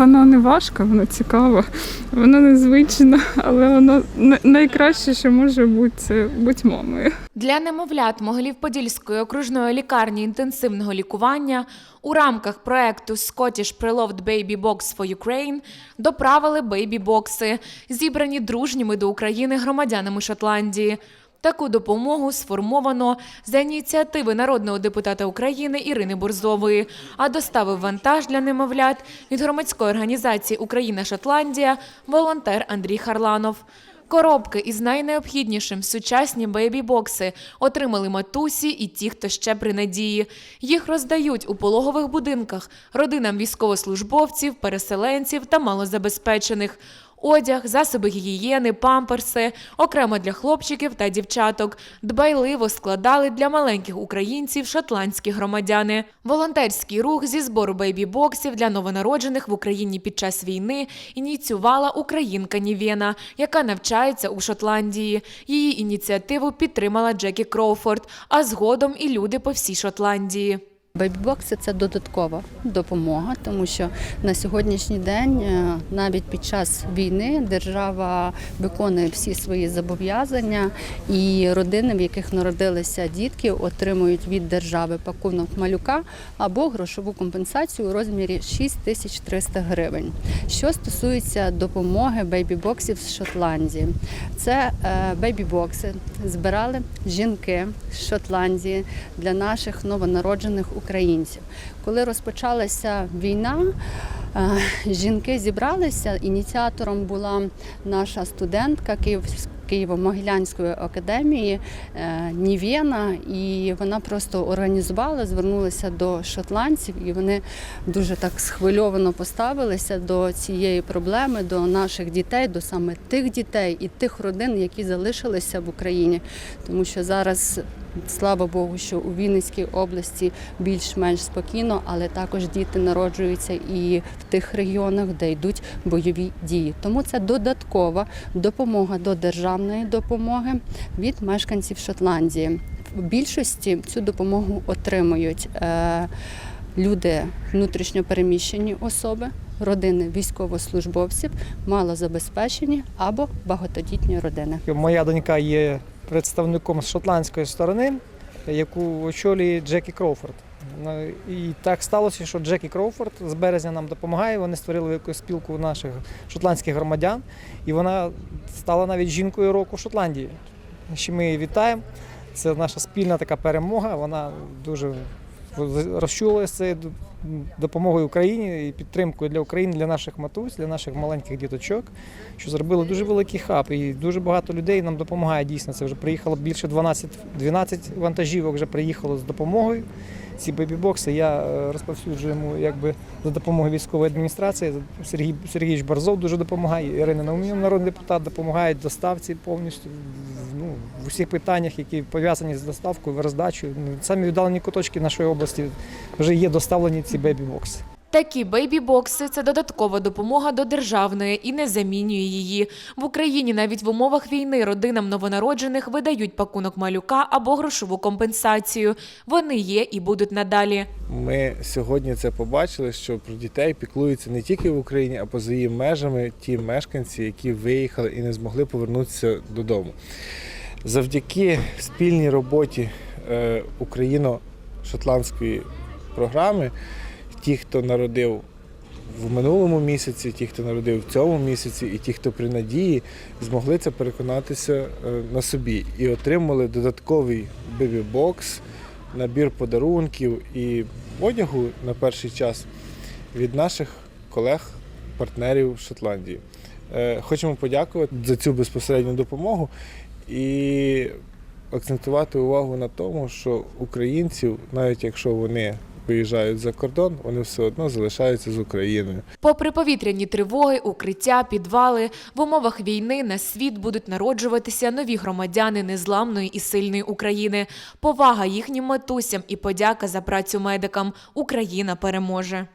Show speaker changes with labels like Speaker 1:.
Speaker 1: Воно не важко, воно цікаво, воно незвично, але воно на- найкраще, що може бути, це бути мамою.
Speaker 2: Для немовлят Могилів-Подільської окружної лікарні інтенсивного лікування у рамках проекту Scottish Preloved Baby Box for Ukraine доправили бейбі-бокси, зібрані дружніми до України громадянами Шотландії. Таку допомогу сформовано за ініціативи народного депутата України Ірини Борзової, а доставив вантаж для немовлят від громадської організації Україна-Шотландія волонтер Андрій Харланов. Коробки із найнеобхіднішим сучасні бейбі-бокси отримали матусі і ті, хто ще при надії. Їх роздають у пологових будинках родинам військовослужбовців, переселенців та малозабезпечених. Одяг, засоби гігієни, памперси, окремо для хлопчиків та дівчаток, дбайливо складали для маленьких українців шотландські громадяни. Волонтерський рух зі збору бейбі-боксів для новонароджених в Україні під час війни ініціювала українка Нівена, яка навчається у Шотландії. Її ініціативу підтримала Джекі Кроуфорд, а згодом і люди по всій Шотландії.
Speaker 3: Бейбі-бокси – це додаткова допомога, тому що на сьогоднішній день, е, навіть під час війни, держава виконує всі свої зобов'язання, і родини, в яких народилися дітки, отримують від держави пакунок малюка або грошову компенсацію у розмірі 6 тисяч 300 гривень. Що стосується допомоги бейбі-боксів з Шотландії, це е, бейбі-бокси збирали жінки з Шотландії для наших новонароджених українців. Коли розпочалася війна, е, жінки зібралися. Ініціатором була наша студентка Київ. Києво-Могилянської академії е, Нівена, і вона просто організувала, звернулася до шотландців, і вони дуже так схвильовано поставилися до цієї проблеми, до наших дітей, до саме тих дітей і тих родин, які залишилися в Україні, тому що зараз. Слава Богу, що у Вінницькій області більш-менш спокійно, але також діти народжуються і в тих регіонах, де йдуть бойові дії. Тому це додаткова допомога до державної допомоги від мешканців Шотландії. В більшості цю допомогу отримують е, люди внутрішньопереміщені особи, родини військовослужбовців, малозабезпечені або багатодітні родини.
Speaker 4: Моя донька є представником з шотландської сторони, яку очолює Джекі Кроуфорд. Ну, І так сталося, що Джекі Кроуфорд з березня нам допомагає. Вони створили якусь спілку наших шотландських громадян, і вона стала навіть жінкою року Шотландії. Ще ми її вітаємо. Це наша спільна така перемога. Вона дуже розчулилася цією допомогою Україні і підтримкою для України, для наших матусь, для наших маленьких діточок, що зробили дуже великий хаб. І дуже багато людей нам допомагає дійсно. Це вже приїхало більше 12, 12 вантажівок вже приїхало з допомогою. Ці бебі-бокси я е, розповсюджую йому якби за допомогою військової адміністрації. Сергій Сергійович Барзов дуже допомагає. Ірина Наумів, народний депутат, допомагають доставці повністю в- усіх питаннях, які пов'язані з доставкою, роздачею. Ну, Самі віддалені куточки нашої області вже є доставлені ці бебі-бокси.
Speaker 2: Такі бейбі-бокси – це додаткова допомога до державної і не замінює її. В Україні навіть в умовах війни родинам новонароджених видають пакунок малюка або грошову компенсацію. Вони є і будуть надалі.
Speaker 5: Ми сьогодні це побачили, що про дітей піклуються не тільки в Україні, а поза її межами ті мешканці, які виїхали і не змогли повернутися додому. Завдяки спільній роботі е, україно-шотландської програми, ті, хто народив в минулому місяці, ті, хто народив в цьому місяці, і ті, хто при надії, змогли це переконатися е, на собі і отримали додатковий бебі-бокс, набір подарунків і одягу на перший час від наших колег, партнерів в Шотландії. Е, Хочемо подякувати за цю безпосередню допомогу і акцентувати увагу на тому, що українців, навіть якщо вони виїжджають за кордон, вони все одно залишаються з Україною.
Speaker 2: Попри повітряні тривоги, укриття, підвали, в умовах війни на світ будуть народжуватися нові громадяни незламної і сильної України. Повага їхнім матусям і подяка за працю медикам. Україна переможе.